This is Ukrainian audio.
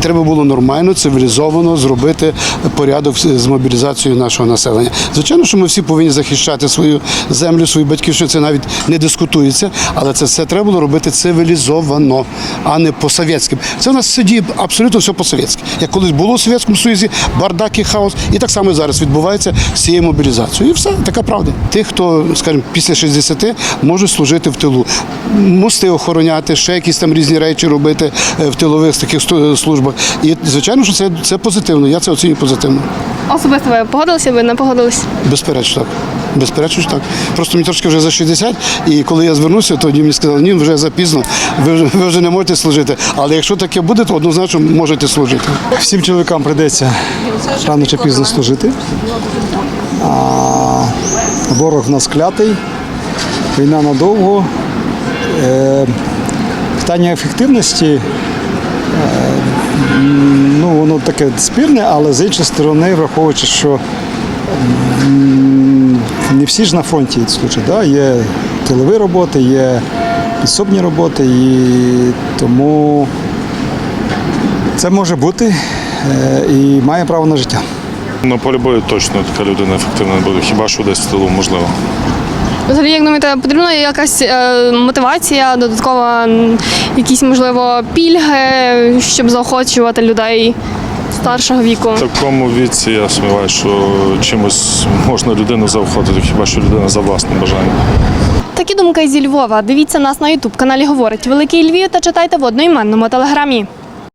Треба було нормально, цивілізовано зробити порядок з мобілізацією нашого населення. Звичайно, що ми всі повинні захищати свою землю, свою батьківщину. Це навіть не дискутується, але це все треба було робити цивілізовано, а не по-совєтськи. Це у нас діє абсолютно все по-совєтськи. Як колись було у Совєтському Союзі, бардак і хаос, і так само зараз відбувається з цією мобілізацією. І все, така правда. Тих, хто, скажімо, після 60 можуть служити в тилу, мости охороняти, ще якісь там різні речі робити е, в тилових таких сто- службах. І звичайно, що це, це позитивно. Я це оцінюю позитивно. Особисто ви погодилися, ви не погодились? Безперечно, так. Безперечно, що так. Просто мені трошки вже за 60, і коли я звернувся, тоді мені сказали, ні, вже запізно, ви ви вже не можете служити. Але якщо таке буде, то однозначно можете служити. Всім чоловікам прийдеться рано чи пізно служити. А, ворог в нас клятий, війна надовго. Е, питання ефективності, ну, воно таке спірне, але з іншої сторони, враховуючи, що не всі ж на фронті служать. Да? Є тилові роботи, є підсобні роботи, і тому це може бути е, і має право на життя. На полі бою точно така людина ефективна буде, хіба що десь в тилу можливо. Взагалі, як думаєте, потрібна якась е, мотивація, додаткова, якісь, можливо, пільги, щоб заохочувати людей старшого віку? В такому віці я сумніваюся, що чимось можна людину заохотити, хіба що людина за власним бажанням. Такі думки зі Львова. Дивіться нас на Ютуб каналі Говорить Великий Львів та читайте в одноіменному телеграмі.